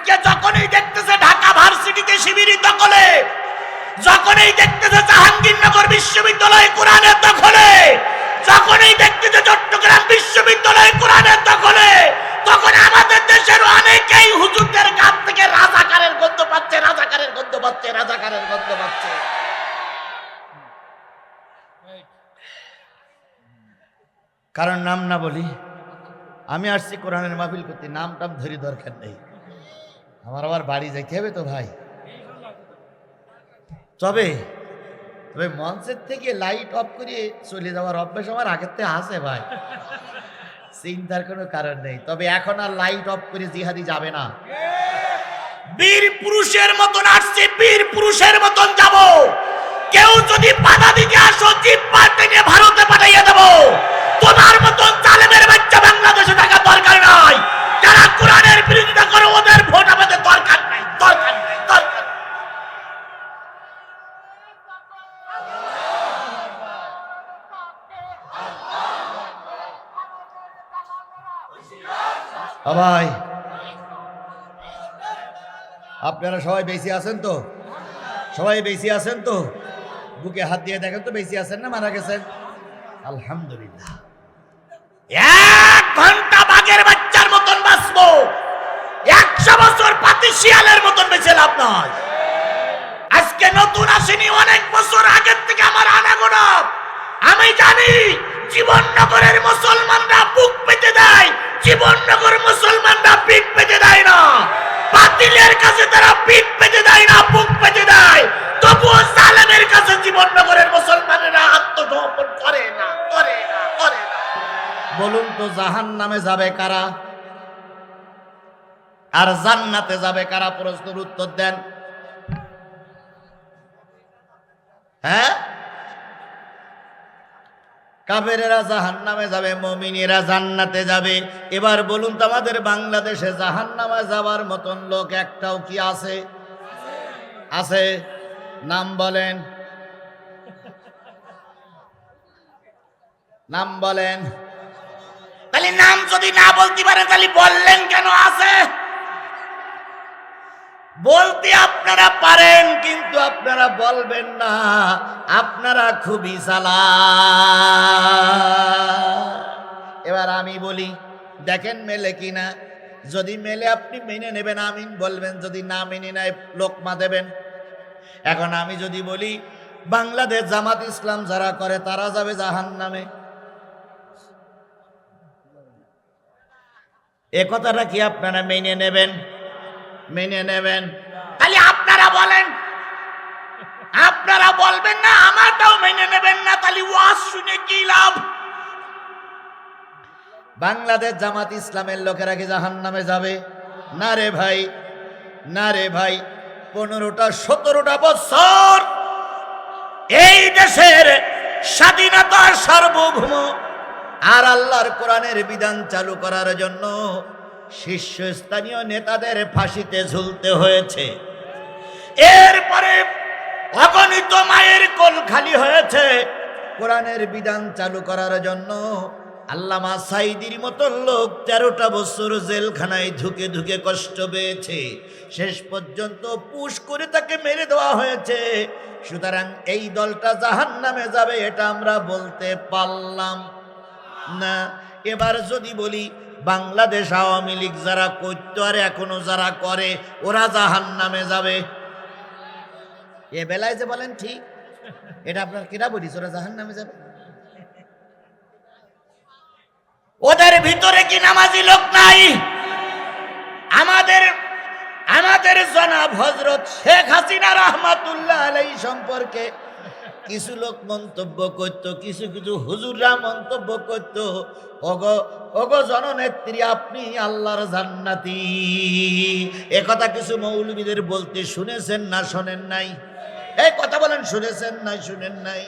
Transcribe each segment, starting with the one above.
আজকে যখনই দেখতেছে ঢাকা ভার্সিটিতে শিবির দখলে, যখনই দেখতেছে জাহাঙ্গীরনগর বিশ্ববিদ্যালয় কোরআনের দখলে, যখনই দেখতেছে চট্টগ্রাম বিশ্ববিদ্যালয় কোরআনের দখলে, তখন আমাদের দেশের অনেকেই হুজুরদের কাছ থেকে রাজাকারের গন্ধ পাচ্ছে, রাজাকারের গন্ধ পাচ্ছে, রাজাকারের গন্ধ পাচ্ছে। কারণ নাম না বলি, আমি আসছি কোরআনের মাহফিল করতে, নাম টাম ধরি দরকার নেই। আমার আবার বাড়ি যাইতে হবে তো ভাই। তবে তবে মঞ্চের থেকে লাইট অফ করে চলে যাওয়ার অভ্যাস আমার আগের থেকে আছে ভাই। চিন্তার কোনো কারণ নেই। তবে এখন আর লাইট অফ করে জিহাদি যাবে না। বীর পুরুষের মতন আসছে বীর পুরুষের মতন যাব। কেউ যদি বাধা দিতে আসো পাল্টে নিয়ে ভারতে পাঠাইয়া দেবো। তোমার মতন জালেমের বাচ্চা বাংলাদেশে থাকা দরকার নাই। যারা কোরআনের বিরোধিতা করে ওদের ভোট আমাদের দরকার নাই দরকার নাই দরকার আপনারা সবাই বেশি আছেন তো? সবাই বেশি আছেন তো? বুকে হাত দিয়ে দেখেন তো বেশি আছেন না মারা গেছেন? আলহামদুলিল্লাহ। এক ঘণ্টা বাঘের বাঁচবো। একশো বছর পাতি শিয়ালের মতন বেঁচে লাভ নয়। আজকে নতুন আসেনি, অনেক বছর আগের থেকে আমার আনাগোনা। আমি জানি জীবননগরের মুসলমানরা বুক পেতে দেয় জীবননগর মুসলমানরা পিঠ পেতে দেয় না। বাতিলের কাছে তারা পিঠ পেতে দেয় না, বুক পেতে দেয়। তবুও সালেমের কাছে জীবননগরের মুসলমানেরা আত্মসমর্পণ করে না করে না করে না। বলুন তো জাহান নামে যাবে কারা? আর জান্নাতে যাবে কারা? প্রশ্নের উত্তর দেন। হ্যাঁ? কাফেরেরা জাহান নামে যাবে, মমিনেরা জান্নাতে যাবে। এবার বলুন তো আমাদের বাংলাদেশে জাহান নামে যাবার মতন লোক একটাও কি আছে? আছে। নাম বলেন। নাম বলেন। তাহলে নাম যদি না বলতে পারেন, তাহলে বললেন কেন আছে? বলতে আপনারা পারেন, কিন্তু আপনারা বলবেন না। আপনারা খুবই সালা এবার আমি বলি, দেখেন মেলে কিনা যদি মেলে আপনি মেনে নেবেন, আমিন বলবেন, যদি না মেনে নেয়, লোকমা দেবেন। এখন আমি যদি বলি, বাংলাদেশ জামাত ইসলাম যারা করে, তারা যাবে জাহান নামে এ কথাটা কি আপনারা মেনে নেবেন? মেনে নেবেন। তাহলে আপনারা বলেন। আপনারা বলবেন না আমারটাও মেনে নেবেন না তাহলে ওয়াজ শুনে কি লাভ? বাংলাদেশ জামাত ইসলামের লোকেরা কি জাহান নামে যাবে? না রে ভাই না রে ভাই পনেরোটা সতেরোটা বছর এই দেশের স্বাধীনতা সার্বভৌম আর আল্লাহর কোরআনের বিধান চালু করার জন্য শীর্ষস্থানীয় নেতাদের ফাঁসিতে ঝুলতে হয়েছে। এরপরে অগণিত মায়ের কোল খালি হয়েছে। কোরআনের বিধান চালু করার জন্য আল্লামা সাইদির মতো লোক তেরোটা বছর জেলখানায় ধুকে ধুকে কষ্ট পেয়েছে। শেষ পর্যন্ত পুশ করে তাকে মেরে দেওয়া হয়েছে। সুতরাং এই দলটা জাহান নামে যাবে, এটা আমরা বলতে পারলাম না। এবার যদি বলি বাংলাদেশ আওয়ামী লীগ যারা করতো আর এখনও যারা করে, ওরা জাহান নামে যাবে। এ বেলায় যে বলেন ঠিক, এটা আপনার কেনা বলিস? ওরা জাহান নামে যাবে? ওদের ভিতরে কি নামাজি লোক নাই? আমাদের আমাদের জনাব হজরত শেখ হাসিনা রহমাতুল্লাহ আলাই সম্পর্কে কিছু লোক মন্তব্য করত, কিছু কিছু হুজুররা মন্তব্য করত অগ জননেত্রী, আপনি আল্লাহর জান্নাতি। এ কথা কিছু মৌলবীদের বলতে শুনেছেন না, শোনেন নাই? এই কথা বলেন, শুনেছেন নাই, শুনেন নাই?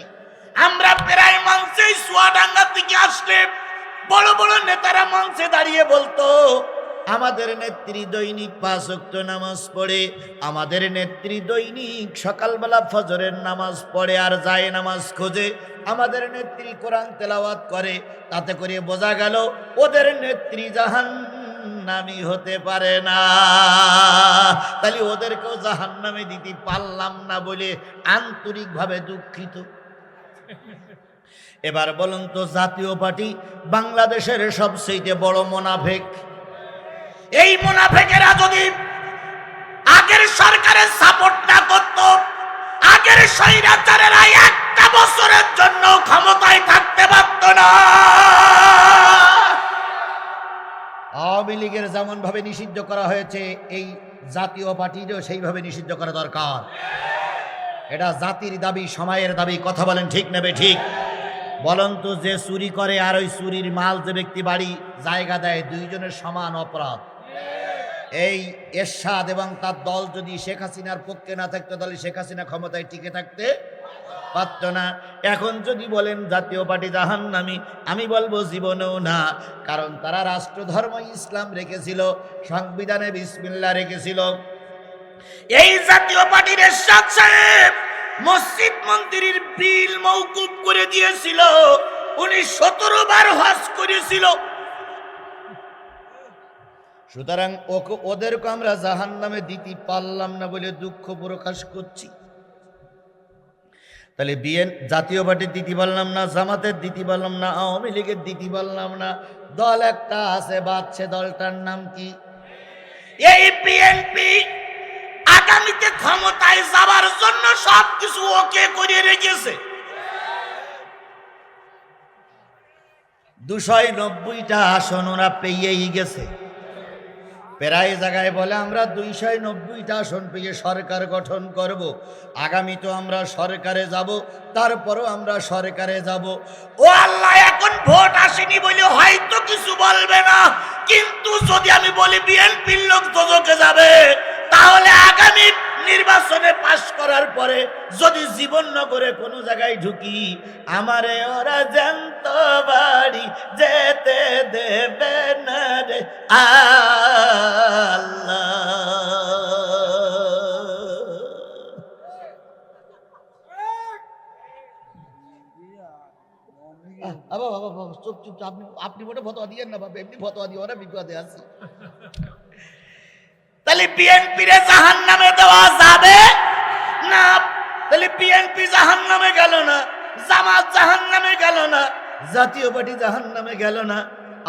আমরা প্রায় মঞ্চে সোয়াডাঙ্গা থেকে আসলে বড় বড় নেতারা মঞ্চে দাঁড়িয়ে বলতো আমাদের নেত্রী দৈনিক পাঁচ ওয়াক্ত নামাজ পড়ে, আমাদের নেত্রী দৈনিক সকালবেলা ফজরের নামাজ পড়ে আর যায় নামাজ খোঁজে, আমাদের নেত্রী কোরআন তেলাওয়াত করে, তাতে করে বোঝা গেল ওদের নেত্রী জাহান জাহান্নামি হতে পারে না। তাহলে ওদেরকেও জাহান্নামে দিতে পারলাম না বলে আন্তরিকভাবে দুঃখিত। এবার বলুন তো জাতীয় পার্টি বাংলাদেশের সবচেয়ে বড় মোনাফেক এই মোনাফেকেরা যদি আগের সরকারের সাপোর্ট না করত, আগের স্বৈরাচারেরা একটা বছরের জন্য ক্ষমতায় থাকতে পারত না। আওয়ামী লীগের যেমন ভাবে নিষিদ্ধ করা হয়েছে, এই জাতীয় পার্টিরও সেইভাবে নিষিদ্ধ করা দরকার। এটা জাতির দাবি, সময়ের দাবি, কথা বলেন ঠিক নেবে ঠিক? বলেন তো, যে চুরি করে আর ওই চুরির মাল যে ব্যক্তি বাড়ি জায়গা দেয়, দুইজনের সমান অপরাধ। এই এরশাদ এবং তার দল যদি শেখ হাসিনার পক্ষে না থাকতো, তাহলে শেখ হাসিনা ক্ষমতায় টিকে থাকতে পারত না। এখন যদি বলেন, জাতীয় পার্টি জাহান্নামি আমি বলব জীবনেও না, কারণ তারা রাষ্ট্রধর্ম ইসলাম রেখেছিল, সংবিধানে বিসমিল্লা রেখেছিল। এই জাতীয় পার্টির এরশাদ সাহেব মসজিদ মন্দিরের বিল মৌকুব করে দিয়েছিল। উনি সতেরো বার হজ করেছিল। সুতরাং ওকে, ওদেরকে আমরা জাহান নামে দিতে পারলাম না বলে দুঃখ প্রকাশ করছি। তাহলে বিএন জাতীয় পার্টির দিতে পারলাম না, জামাতের দিতে পারলাম না, আওয়ামী লীগের দিতে পারলাম না। দল একটা আছে বাচ্চা দলটার নাম কি? এই বিএনপি আগামীতে ক্ষমতায় যাবার জন্য সবকিছু ওকে করে রেখেছে। দুশয় নব্বইটা আসন ওরা পেয়েই গেছে। প্রায় জায়গায় বলে, আমরা দুইশয় নব্বইটা আসন পেয়ে সরকার গঠন করব। আগামী তো আমরা সরকারে যাব, তারপরও আমরা সরকারে যাব। ও আল্লাহ, এখন ভোট আসেনি বলে হয়তো কিছু বলবে না। কিন্তু যদি আমি বলি, বিএনপির লোক দোজকে যাবে, তাহলে আগামী নির্বাচনে পাশ করার পরে যদি জীবন নগরে কোনো জায়গায় ঢুকি আমারে ওরা জানত বাড়ি যেতে দেবে না রে। আল্লাহ। চুপ চুপ, আপনি আপনি মোটে ফতোয়া দিয়েন না বাবা। এমনি ফতোয়া দিয়ে ওরা বিপদে আছে। তাহলে বিএনপি রে জাহান নামে দেওয়া যাবে? না, তাহলে বিএনপি জাহান নামে গেল না, জামাত জাহান নামে গেল না, জাতীয় পার্টি জাহান নামে গেল না,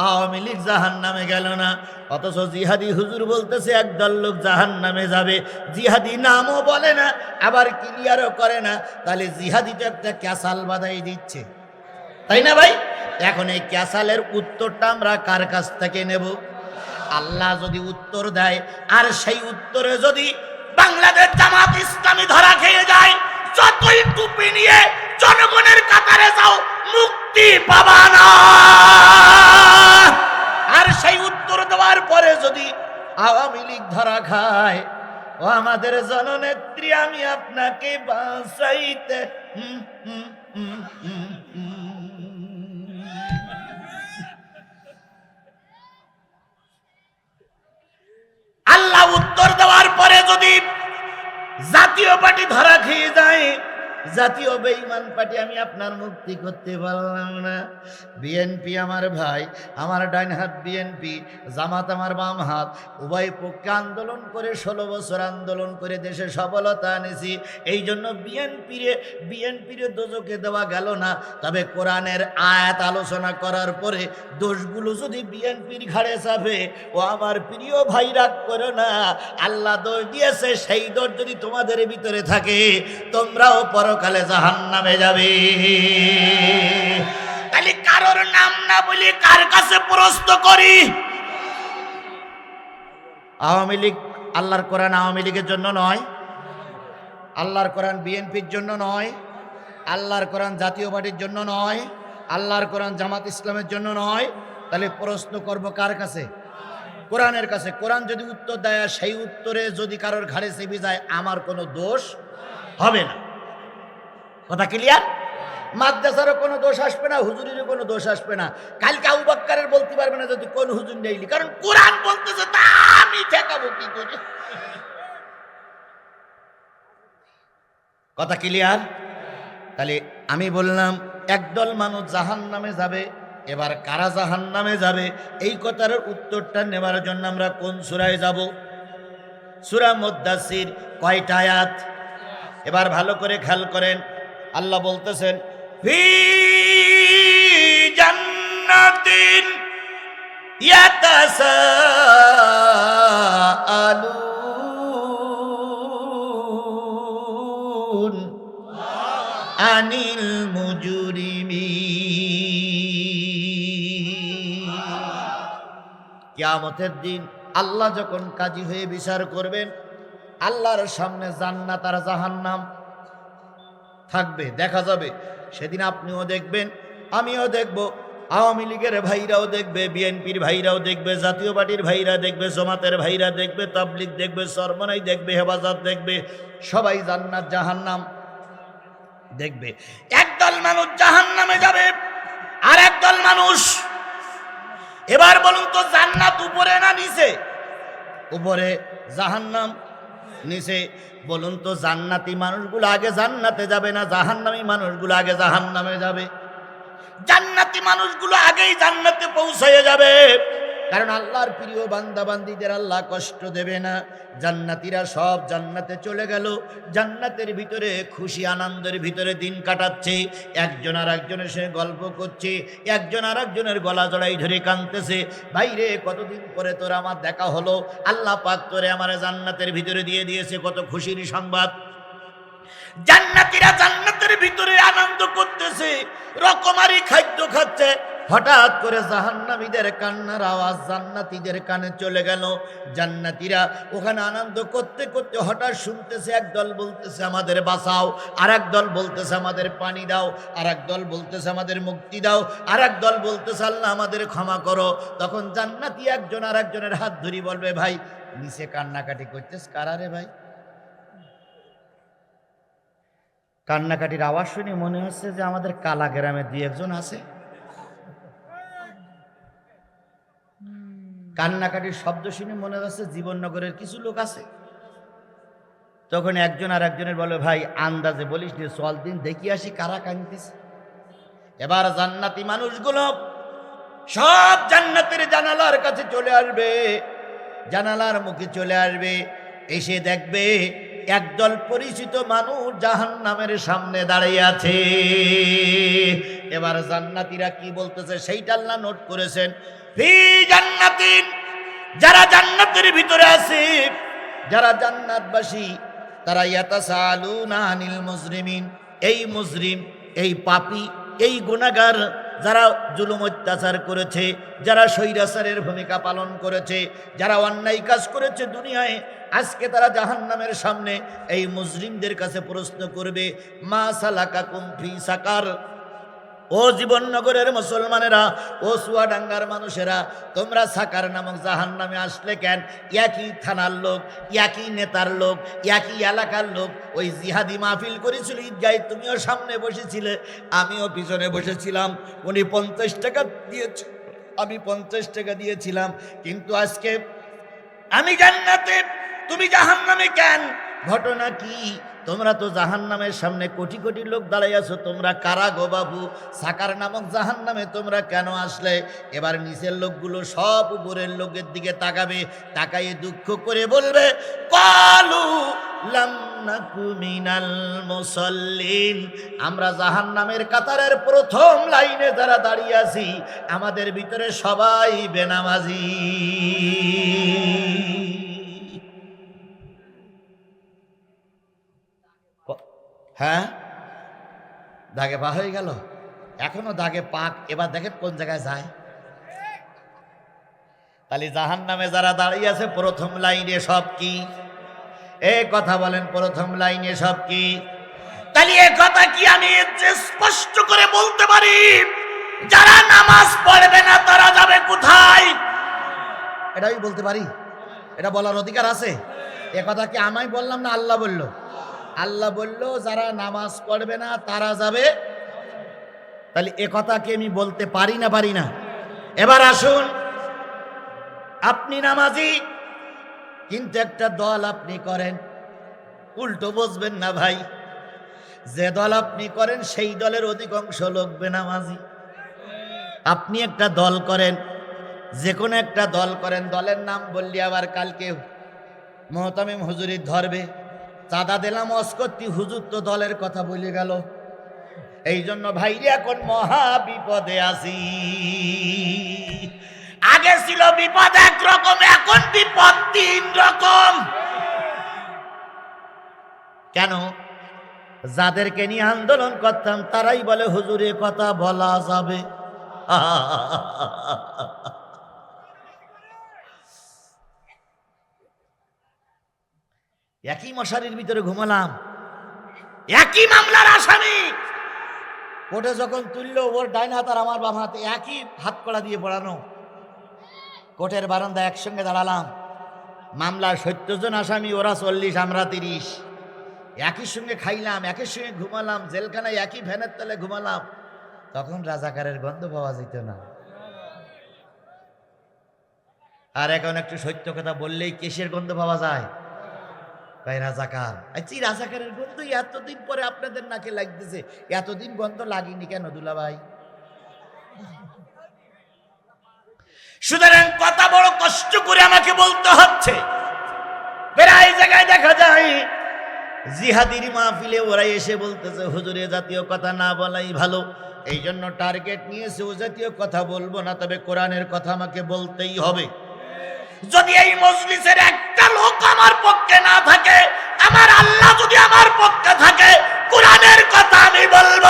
আওয়ামী লীগ জাহান নামে গেল না। অথচ জিহাদি হুজুর বলতেছে, একদল লোক জাহান নামে যাবে। জিহাদি নামও বলে না, আবার ক্লিয়ারও করে না। তাহলে জিহাদি তো একটা ক্যাসাল বাধাই দিচ্ছে। তাই না ভাই? এখন এই ক্যাসালের উত্তরটা আমরা কার কাছ থেকে নেব? আল্লাহ যদি উত্তর দেয় আর সেই উত্তরে যদি বাংলাদেশ জামাত ইসলামী ধরা খেয়ে যায় যতই টুপি নিয়ে জনগণের কাতারে যাও মুক্তি পাবা না। আর সেই উত্তর দেওয়ার পরে যদি আওয়ামী লীগ ধরা খায় ও আমাদের জননেত্রী আমি আপনাকে বাঁচাইতে হুম, হুম, হুম, হুম, আল্লাহ উত্তর দেওয়ার পরে যদি জাতীয় পার্টি ধরা খেয়ে যায় জাতীয় বেঈমান পার্টি আমি আপনার মুক্তি করতে পারলাম না। বিএনপি আমার ভাই, আমার ডাইন হাত বিএনপি, জামাত আমার বাম হাত, উভয় পক্ষে আন্দোলন করে ষোলো বছর আন্দোলন করে দেশে সফলতা এনেছি এই জন্য বিএনপিরে বিএনপিরে দোজকে দেওয়া গেল না। তবে কোরআনের আয়াত আলোচনা করার পরে দোষগুলো যদি বিএনপির ঘাড়ে চাপে, ও আমার প্রিয় ভাই রাগ করো না। আল্লাহ দোষ দিয়েছে, সেই দোষ যদি তোমাদের ভিতরে থাকে, তোমরাও পরকালে জাহান নামে যাবে। তাহলে কারোর নাম না বলি কার কাছে প্রশ্ন করি? আওয়ামী লীগ আল্লাহর কোরআন আওয়ামী লীগের জন্য নয়। আল্লাহর কোরআন বিএনপির জন্য নয়। আল্লাহর কোরআন জাতীয় পার্টির জন্য নয়। আল্লাহর কোরআন জামাত ইসলামের জন্য নয়। তাহলে প্রশ্ন করব কার কাছে? কোরআনের কাছে। কোরআন যদি উত্তর দেয় সেই উত্তরে যদি কারোর ঘাড়ে চেপে যায়, আমার কোনো দোষ হবে না। কথা ক্লিয়ার মাদ্রাসারও কোনো দোষ আসবে না, হুজুরেরও কোনো দোষ আসবে না। কালকে আবু বাক্কারের বলতে পারবে না যদি কোন হুজুর নেইলি, কারণ কোরআন বলতেছে তা আমি ঠেকাবো কি করে? কথা ক্লিয়ার তাহলে আমি বললাম, একদল মানুষ জাহান নামে যাবে, এবার কারা জাহান নামে যাবে? এই কথার উত্তরটা নেবার জন্য আমরা কোন সুরায় যাব? সুরা মুদ্দাসির কয়টা আয়াত? এবার ভালো করে খেয়াল করেন। আল্লাহ বলতেছেন জান্নাতিন ইয়াতাসাআলুন আনিল মুজরিমি কিয়ামতের দিন আল্লাহ যখন কাজী হয়ে বিচার করবেন, আল্লাহর সামনে জান্নাত আর জাহান্নাম থাকবে, দেখা যাবে। সেদিন আপনিও দেখবেন, আমিও দেখব। আওয়ামী লীগের ভাইরাও দেখবে, বিএনপির ভাইরাও দেখবে, জাতীয় পার্টির ভাইরা দেখবে, জমাতের ভাইরা দেখবে, তাবলিগ দেখবে, সরমনাই দেখবে, হেফাজত দেখবে, সবাই জান্নাত, জাহান্নাম দেখবে। একদল মানুষ জাহান্নামে যাবে, আর একদল মানুষ, এবার বলুন তো জান্নাত উপরে না নিচে? উপরে জাহান্নাম। নিচে, বলুন তো, জান্নাতি মানুষগুলো আগে জান্নাতে যাবে না জাহান্নামি মানুষগুলো আগে জাহান্নামে যাবে? জান্নাতি মানুষগুলো আগেই জান্নাতে পৌঁছায় যাবে। কারণ আল্লাহর প্রিয় বান্দা বান্দিদের আল্লাহ কষ্ট দেবে না। জান্নাতিরা সব জান্নাতে চলে গেল। জান্নাতের ভিতরে খুশি, আনন্দের ভিতরে দিন কাটাচ্ছে। একজন আর একজনের সঙ্গে গল্প করছে। একজন আর একজনের গলা জড়াই ধরে কাঁদতেছে। ভাইরে কতদিন পরে তোর আমার দেখা হলো? আল্লাহ পাক তোরে আমার জান্নাতের ভিতরে দিয়ে দিয়েছে। কত খুশির সংবাদ। জান্নাতিরা জান্নাতের ভিতরে আনন্দ করতেছে। রকমারি খাদ্য খাচ্ছে। হঠাৎ করে জাহান্নামীদের কান্নার আওয়াজ জান্নাতীদের কানে চলে গেল। জান্নাতীরা ওখানে আনন্দ করতে করতে হঠাৎ শুনতেছে একদল বলতেছে, আমাদের বাঁচাও। আর দল বলতেছে, আমাদের পানি দাও। আর দল বলতেছে, আমাদের মুক্তি দাও। আর দল বলতেছে, আল্লাহ আমাদের ক্ষমা করো। তখন জান্নাতি একজন আর একজনের হাত ধরি বলবে, ভাই, নিচে কান্নাকাটি করতেছ কারারে ভাই? কান্নাকাটির আওয়াজ শুনে মনে হচ্ছে যে আমাদের কালা গ্রামে দুই একজন আছে। কান্নাকাটির শব্দ শুনে মনে হচ্ছে জীবননগরের কিছু লোক আছে। তখন একজন আর একজনের বলে, ভাই, আন্দাজে বলিস যে চল দিন, দেখি আসি কারা কান্দিস এবার জান্নাতি মানুষগুলো সব জান্নাতের জানালার কাছে চলে আসবে। জানালার মুখে চলে আসবে, এসে দেখবে একদল পরিচিত মানুষ জাহান নামের সামনে দাঁড়িয়ে আছে। এবার জান্নাতিরা কি বলতেছে সেইটা আল্লাহ নোট করেছেন। যারা জান্নাতের ভিতরে আছে, যারা জান্নাতবাসী, তারা ইয়াতাসালুনা আনিল এই মুজরিম, এই পাপি, এই গুনাহগার যারা জুলুম অত্যাচার করেছে, যারা স্বৈরাচারের ভূমিকা পালন করেছে, যারা অন্যায় কাজ করেছে দুনিয়ায়, আজকে তারা জাহান্নামের সামনে এই মুসলিমদের কাছে প্রশ্ন করবে, মা সালাকা কুমফি সাকার। ও জীবননগরের মুসলমানেরা, ও সুয়াডাঙ্গার মানুষেরা, তোমরা সাকার নামক জাহান নামে আসলে কেন? একই থানার লোক, একই নেতার লোক, একই এলাকার লোক, ওই জিহাদি মাহফিল করেছিল ঈদগাই তুমিও সামনে বসেছিলে, আমিও পিছনে বসেছিলাম, উনি পঞ্চাশ টাকা দিয়েছে, আমি পঞ্চাশ টাকা দিয়েছিলাম, কিন্তু আজকে আমি জান্নাতে, তুমি জাহান নামে কেন? ঘটনা কি? তোমরা তো জাহান নামের সামনে কোটি কোটি লোক দাঁড়াই আছো, তোমরা কারা গো বাবু? সাকার নামক জাহান নামে তোমরা কেন আসলে? এবার নিচের লোকগুলো সব উপরের লোকের দিকে তাকাবে, তাকাইয়ে দুঃখ করে বলবে, কালু আমরা জাহান নামের কাতারের প্রথম লাইনে যারা দাঁড়িয়ে আছি, আমাদের ভিতরে সবাই বেনামাজি। হ্যাঁ? দাগে পা হয়ে গেল? এখনও দাগে পাক, এবার দেখেন কোন জায়গায় যায়। তাহলে জাহান নামে যারা দাঁড়িয়ে আছে, প্রথম লাইনে সব কি? এ কথা বলেন, প্রথম লাইনে সব কি? তাহলে এ কথা কি আমি স্পষ্ট করে বলতে পারি? যারা নামাজ পড়বে না, তারা যাবে কোথায়? এটাই বলতে পারি। এটা বলার অধিকার আছে? এ কথা কি আমায় বললাম না আল্লাহ বলল? আল্লাহ বলল, যারা নামাজ পড়বে না, তারা যাবে তাহলে এ কথা কি আমি বলতে পারি না পারি না? এবার আসুন, আপনি নামাজি, কিন্তু একটা দল আপনি করেন, উল্টো বসবেন না ভাই, যে দল আপনি করেন, সেই দলের অধিকাংশ লোক বেনামাজি। আপনি একটা দল করেন, যে কোনো একটা দল করেন, দলের নাম বললি আবার কালকে মহতামিম হুজুরি ধরবে। চাঁদা দিলাম অস্কর্তি হুজুর তো দলের কথা বলে গেল। এই জন্য ভাইরে, এখন মহা বিপদে আছি। আগে ছিল বিপদ এক রকম, এখন বিপদ তিন রকম। কেন? যাদেরকে নিয়ে আন্দোলন করতাম, তারাই বলে, হুজুরে কথা বলা যাবে। একই মশারির ভিতরে ঘুমালাম। একই মামলার আসামি। কোর্টে যখন তুললো, ওর ডাইন হাত আর আমার বাম হাতে একই হাত কড়া দিয়ে পড়ানো। কোর্টের বারান্দায় একসঙ্গে দাঁড়ালাম। মামলার সত্তর জন আসামি, ওরা চল্লিশ, আমরা তিরিশ। একই সঙ্গে খাইলাম, একই সঙ্গে ঘুমালাম, জেলখানায় একই ভ্যানের তলে ঘুমালাম। তখন রাজাকারের গন্ধ পাওয়া যেত না। আর এখন একটু সত্য কথা বললেই কেশের গন্ধ পাওয়া যায়। তাই রাজাকার? আচ্ছা রাজাকারের গন্ধ এতদিন পরে আপনাদের নাকে লাগতেছে। এতদিন গন্ধ লাগেনি কেন দুলা ভাই সুতরাং কথা বড় কষ্ট করে আমাকে বলতে হচ্ছে। প্রায় জায়গায় দেখা যায়, জিহাদির মাহফিলে ওরা এসে বলতেছে, হুজুরে জাতীয় কথা না বলাই ভালো। এই জন্য টার্গেট নিয়েছে, ও জাতীয় কথা বলব না, তবে কোরআনের কথা আমাকে বলতেই হবে। যদি এই মজলিসের একটা লোক আমার পক্ষে না থাকে, আমার আল্লাহ যদি আমার পক্ষে থাকে, কোরআনের কথা আমি বলব।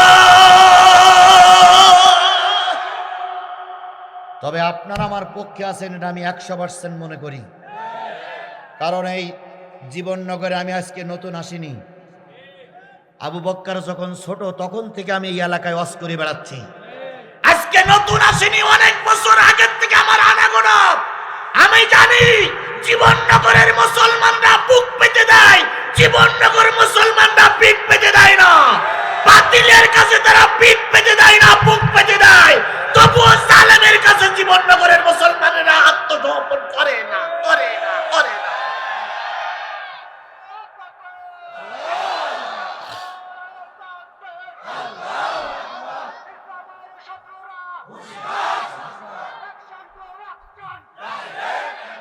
তবে আপনার আমার পক্ষে আছেন এটা আমি একশো পার্সেন্ট মনে করি। কারণ এই জীবননগরে আমি আজকে নতুন আসিনি। আবু বক্কার যখন ছোট, তখন থেকে আমি এই এলাকায় অস করে বেড়াচ্ছি। আজকে নতুন আসিনি, অনেক বছর আগের থেকে আমার আনাগোনা। আমি জানি জীবননগরের মুসলমানরা বুক পেতে দেয় জীবননগর মুসলমানরা পিঠ পেতে দেয় না। বাতিলের কাছে তারা পিঠ পেতে দেয় না, বুক পেতে দেয়। তবুও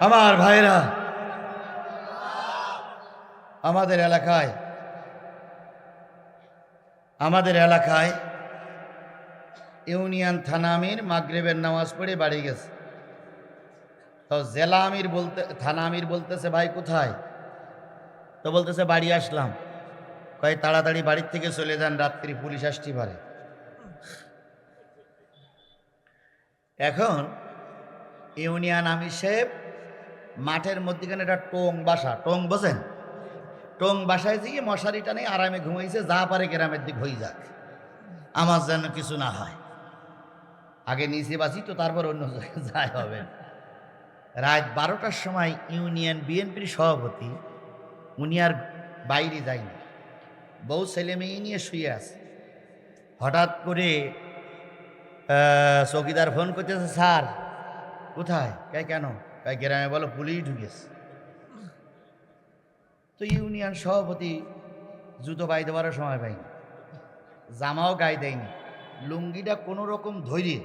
আমার ভাইরা, আমাদের এলাকায় আমাদের এলাকায় ইউনিয়ন থানা আমির মাগরেবের নামাজ পড়ে বাড়ি গেছে। তো জেলা আমির বলতে, থানা আমির বলতেছে, ভাই, কোথায়? তো বলতেছে, বাড়ি আসলাম। কয়, তাড়াতাড়ি বাড়ির থেকে চলে যান, রাত্রি পুলিশ আসতে পারে। এখন ইউনিয়ন আমির সাহেব মাঠের মধ্যখানে একটা টোং বাসা। টোং বোঝেন? টোং বাসায় গিয়ে মশারিটা নেই আরামে ঘুমাইছে, যা পারে গ্রামের দিক হয়ে যাক। আমার যেন কিছু না হয়। আগে নিচে বাসি তো তারপর অন্য যায় হবে। রাত বারোটার সময় ইউনিয়ন বিএনপির সভাপতি, উনি আর বাইরে যায়নি। বউ ছেলে মেয়ে নিয়ে শুয়ে আছে। হঠাৎ করে চৌকিদার ফোন করতেছে, স্যার, কোথায়? কে, কেন? কয় গ্রামে বলো পুলিশ ঢুকেছে। তো ইউনিয়ন সভাপতি জুতো পাই দেওয়ার সময় পাইনি, জামাও গায়ে দেয়নি, লুঙ্গিটা কোনো রকম ধৈর্য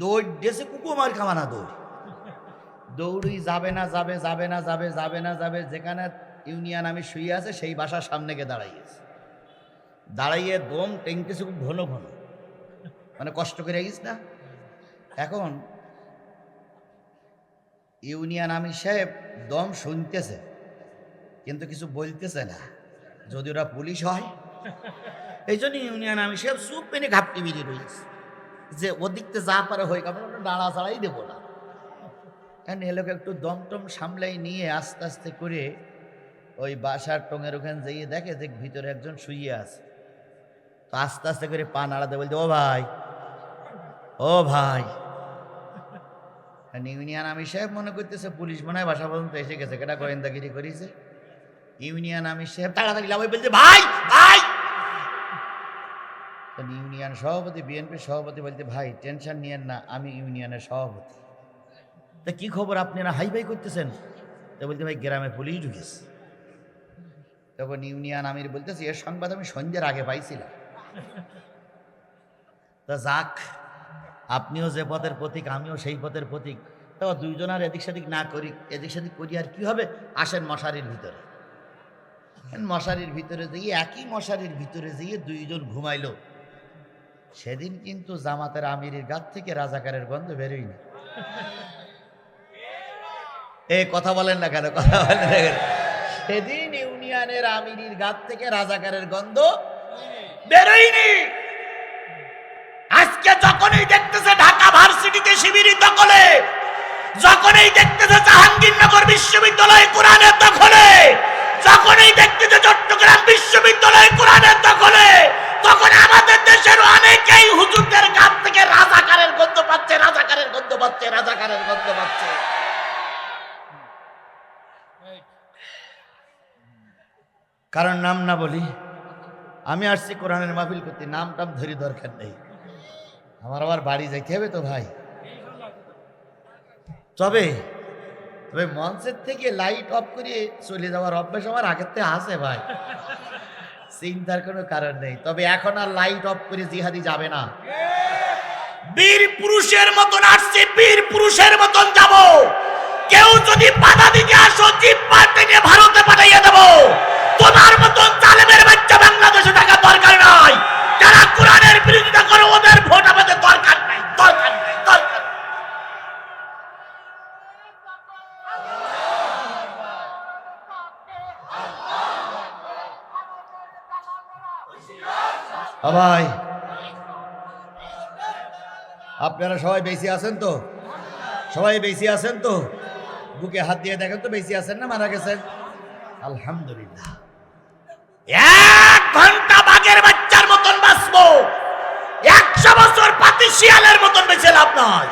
দৌড় ডেসে কুকুমার খামানা দৌড়। দৌড়ি যাবে না, যাবে যাবে না, যাবে যাবে না, যাবে, যেখানে ইউনিয়ন আমি শুয়ে আছে সেই বাসার সামনে গিয়ে দাঁড়াইয়েছে। দাঁড়াইয়ে দম টেংতেছে খুব ঘন ঘন। মানে কষ্ট করে গেছিস না? এখন ইউনিয়ন আমি সাহেব দম শুনতেছে, কিন্তু কিছু বলতেছে না। যদি ওরা পুলিশ হয়? এই জন্য ইউনিয়ন আমি সাহেব চুপ পেনে ঘাপটি বেরিয়ে রয়েছে যে ওদিকতে যা পারে হয়ে গেল নাড়া ছাড়াই দেবো না। কারণ এলোকে একটু দমটম সামলাই নিয়ে আস্তে আস্তে করে ওই বাসার টঙের ওখানে যেয়ে দেখে যে ভিতরে একজন শুয়ে আছে। তো আস্তে আস্তে করে পা নাড়াতে বলতে ও ভাই ও ভাই। ইউনিয়ন আমি সাহেব মনে করতেছে, পুলিশ মনে হয় বাসা পর্যন্ত এসে গেছে। কেটা গোয়েন্দাগিরি করেছে। ইউনিয়ন আমি সাহেব তাড়াতাড়ি লাভাই বলছে, ভাই ভাই! ইউনিয়ন সভাপতি, বিএনপির সভাপতি বলতে ভাই, টেনশন নিয়েন না, আমি ইউনিয়নের সভাপতি। তা কি খবর আপনারা হাই ভাই করতেছেন? তো বলতে ভাই, গ্রামে পুলিশ ঢুকেছে। তখন ইউনিয়ন আমির বলতেছি, এর সংবাদ আমি সন্ধ্যের আগে পাইছিলাম। তা যাক আপনিও যে পথের প্রতীক, আমিও সেই পথের প্রতীক। তো দুইজন আর এদিক সেদিক না করি, এদিক সেদিক করি আর কি হবে? আসেন মশারির ভিতরে। মশারির ভিতরে যেয়ে, একই মশারির ভিতরে যেয়ে দুইজন ঘুমাইলো। সেদিন কিন্তু জামাতের আমিরের গাত থেকে রাজাকারের গন্ধ বেরোয়নি এ কথা বলেন না কেন? কথা বলেন না? সেদিন ইউনিয়নের আমিরির গাত থেকে রাজাকারের গন্ধ বেরোয়নি। আজকে যখনই দেখতেছে ঢাকা ভার্সিটিতে শিবির দখলে, যখনই দেখতেছে জাহাঙ্গীরনগর বিশ্ববিদ্যালয় কোরআনের দখলে, যখনই দেখতেছে চট্টগ্রাম বিশ্ববিদ্যালয় কোরআনের দখলে, তখন আমাদের দেশের অনেকেই হুজুরদের গাত থেকে রাজাকারের গন্ধ পাচ্ছে, রাজাকারের গন্ধ পাচ্ছে, রাজাকারের গন্ধ পাচ্ছে। কারণ নাম না বলি, আমি আসছি কোরআনের মাহফিল করতে, নাম টাম ধরি দরকার নেই। আমার আবার বাড়ি যাইতে হবে তো ভাই। তবে? তবে মঞ্চের থেকে লাইট অফ করে চলে যাওয়ার অভ্যাস আমার আগের থেকে আছে ভাই। চিন্তার কোনো কারণ নেই। তবে এখন আর লাইট অফ করে জিহাদি যাবে না। বীর পুরুষের মতন আসছে বীর পুরুষের মতন যাব। কেউ যদি বাধা দিতে আসো জিপ্পা টেনে ভারতে ভাই আপনারা সবাই বেশি আছেন তো? সবাই বেশি আছেন তো? বুকে হাত দিয়ে দেখেন তো বেশি আছেন না মারা গেছেন? আলহামদুলিল্লাহ। এক ঘণ্টা বাঘের বাচ্চার মতন বাঁচবো। একশো বছর পাতি শিয়ালের মতন বেঁচে লাভ নয়